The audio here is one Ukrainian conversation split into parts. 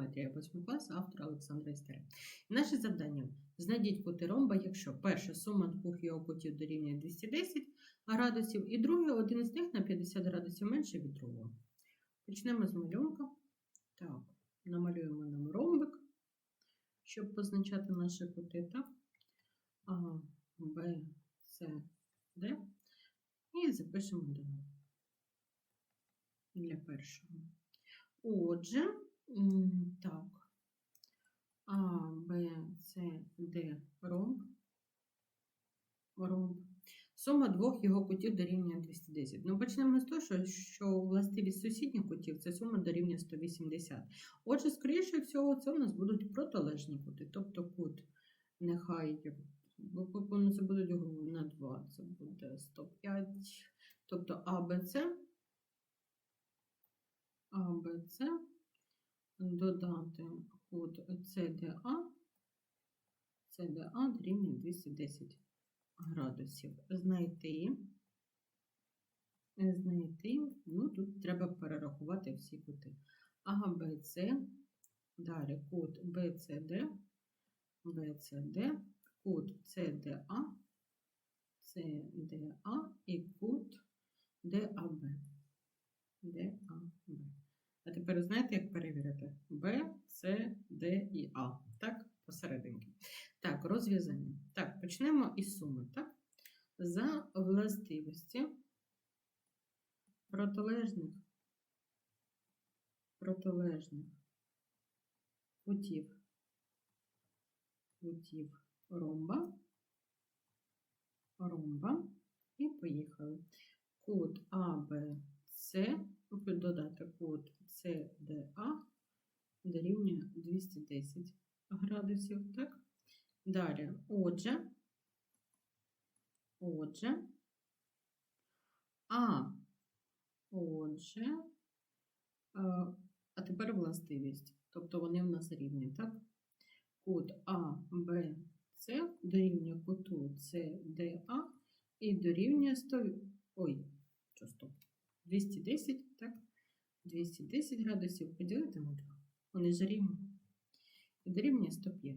Геометрія 8 клас, автор Олександра Істери. Наше завдання знайдіть кути ромба, якщо перша сума двох його кутів дорівнює 210 градусів, і друге один з них на 50 градусів менше від другого. Почнемо з малюнка. Так, намалюємо нам ромбик, щоб позначати наші кути. Так? А, Б, С, Д. І запишемо до для першого. Отже, так, А, Б, С, Д, ромб. ромб. Сума двох його кутів дорівнює 210. Ну, почнемо з того, що, що властивість сусідніх кутів це сума дорівнює 180. Отже, скоріше всього, це у нас будуть протилежні кути. Тобто кут нехай це будуть на 2, це буде 105. Тобто АБЦ АБЦ, додати код CDA, CDA дорівнює 210 градусів. Знайти, знайти, ну тут треба перерахувати всі кути. АБЦ, далі код BCD, BCD, код CDA, CDA і код DAB. DAB. А тепер знаєте, як перевірити? Б, С, Д і А. Так, посерединки. Так, розв'язання. Так, почнемо із суми. Так? За властивості протилежних, протилежних кутів, кутів ромба, ромба і поїхали. Кут А, Б, С, додати код CDA дорівнює 210 градусів. Так? Далі, отже, отже, а, отже, а, а тепер властивість. Тобто вони в нас рівні, так? Код А, Б, С дорівнює куту CDA і дорівнює 100. Ой, що 100? 210, так? 210 градусів поділити на 2. Вони ж рівні. І дорівнює 105.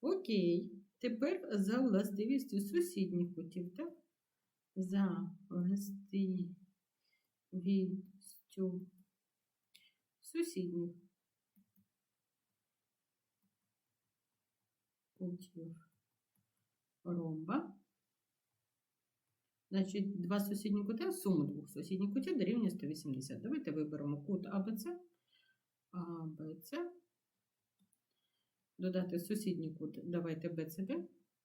Окей. Тепер за властивістю сусідніх кутів, так? За властивістю сусідніх кутів ромба. Значить, два сусідні кути, сума двох сусідніх кутів дорівнює 180. Давайте виберемо кут АБЦ, АБЦ, додати сусідній кут, давайте БЦД,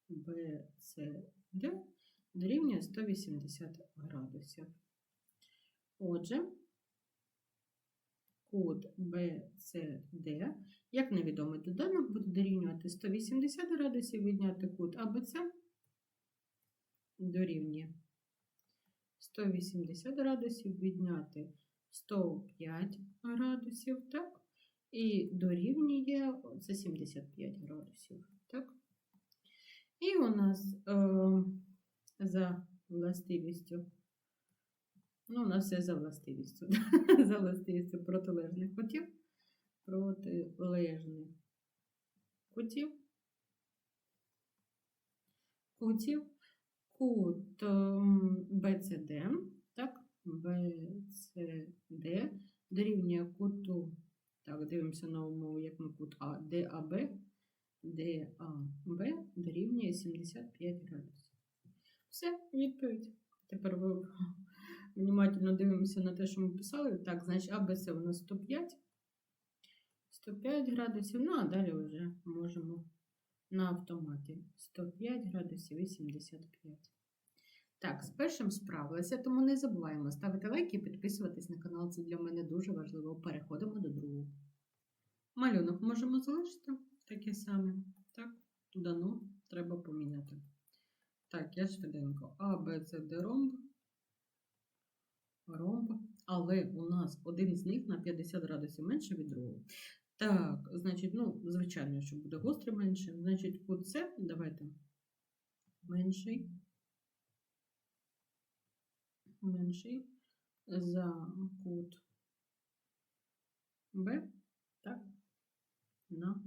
БЦД дорівнює 180 градусів. Отже, кут BCD, як невідомий доданок, буде дорівнювати 180 градусів, відняти кут АБЦ дорівнює 180 градусів, відняти 105 градусів, так? І дорівнює це 75 градусів, так? І у нас е, за властивістю, ну, у нас все за властивістю, за властивістю протилежних кутів, протилежних кутів, кутів, кут BCD, так, BCD дорівнює куту, так, дивимося на умову, як ми кут А, DAB, DAB дорівнює 75 градусів. Все, відповідь. Тепер ви внимательно дивимося на те, що ми писали. Так, значить, АБЦ у нас 105, 105 градусів, ну а далі вже можемо на автоматі 105 градусів і 75. Так, з першим справилися, тому не забуваємо ставити лайки і підписуватись на канал. Це для мене дуже важливо. Переходимо до другого. Малюнок можемо залишити таке саме. Так, дано, треба поміняти. Так, я швиденько. А, Б, С, Д, ромб. Ромб. Але у нас один з них на 50 градусів менше від другого. Так, значить, ну, звичайно, що буде гострий менше. Значить, С, давайте менший. Менший за кут Б Так? На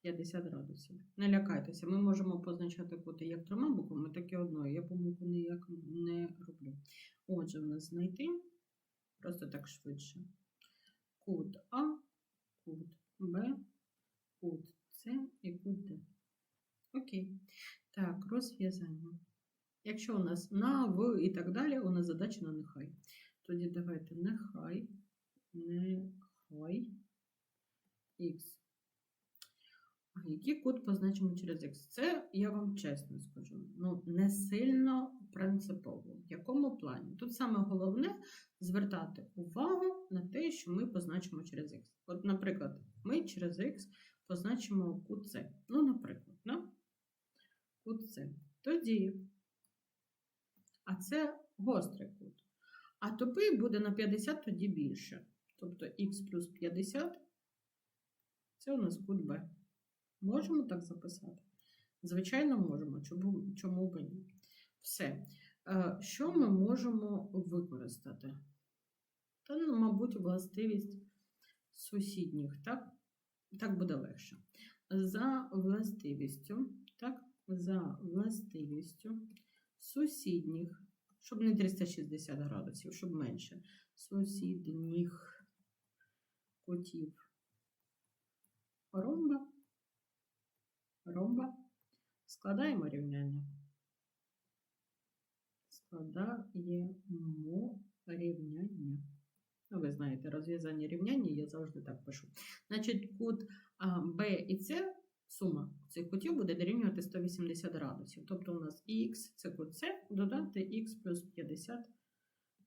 50 градусів. Не лякайтеся, ми можемо позначати кути як трьома буквами, так і одною. Я помилку ніяк не роблю. Отже, в нас знайти просто так швидше. Кут А, кут Б, кут С і кут Д. Окей. Так, розв'язання. Якщо у нас на, в і так далі, у нас задача на нехай. Тоді давайте нехай, нехай х. Який кут позначимо через х? Це я вам чесно скажу. Ну, не сильно принципово. В якому плані? Тут саме головне звертати увагу на те, що ми позначимо через х. От, наприклад, ми через х позначимо кут С. Ну, наприклад, да? кут С. Тоді, а це гострий кут. А тупий буде на 50 тоді більше. Тобто х плюс 50 це у нас кут Б. Можемо так записати? Звичайно, можемо. Чому, чому б ні? Все. Е, Що ми можемо використати? Та, ну, мабуть, властивість сусідніх, так? Так буде легше. За властивістю, так, за властивістю сусідніх, щоб не 360 градусів, щоб менше. Сусідніх кутів ромба. Ромба. Складаємо рівняння. Складаємо рівняння. Ну, ви знаєте, розв'язання рівняння я завжди так пишу. Значить, кут Б і С, сума цих кутів буде дорівнювати 180 градусів. Тобто у нас х це кут С, додати х плюс 50,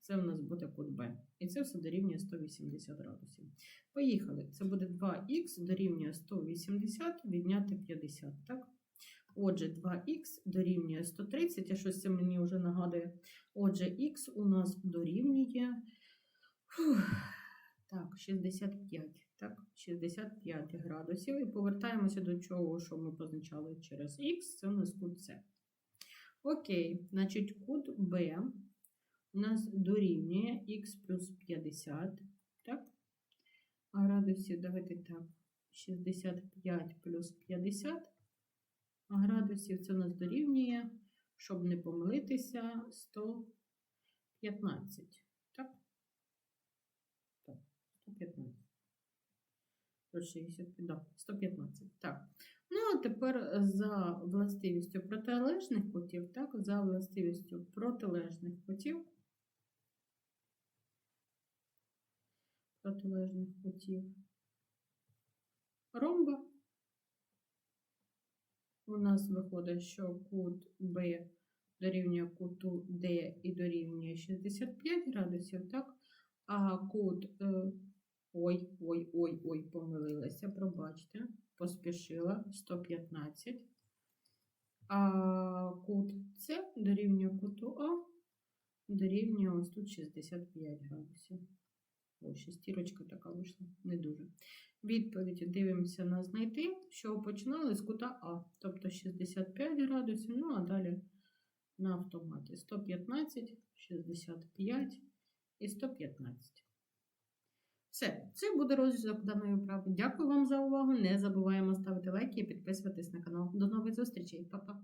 це у нас буде кут Б. І це все дорівнює 180 градусів. Поїхали. Це буде 2х дорівнює 180, відняти 50, так? Отже, 2х дорівнює 130, а щось це мені вже нагадує. Отже, х у нас дорівнює фух, так, 65, так, 65 градусів. І повертаємося до чого, що ми позначали через х, це у нас кут С. Окей, значить, кут Б у нас дорівнює х плюс 50, так? А градусів, давайте так, 65 плюс 50 А градусів це у нас дорівнює, щоб не помилитися, 115. Так? Так, 115. 160, да, 115. Так. Ну, а тепер за властивістю протилежних кутів, так, за властивістю протилежних кутів. Протилежних кутів ромба. У нас виходить, що кут Б дорівнює куту Д і дорівнює 65 градусів, так? А кут, е, ой, ой, ой, ой, помилилася, пробачте, поспішила 115. А кут С дорівнює куту А, дорівнює ось тут 65 градусів. О, шестірочка така вийшла, не дуже. Відповідь дивимося на знайти, що починали з кута А, тобто 65 градусів, ну а далі на автоматі 115, 65 і 115. Все, це буде розв'язок даної вправи. Дякую вам за увагу. Не забуваємо ставити лайки і підписуватись на канал. До нових зустрічей, Па-па!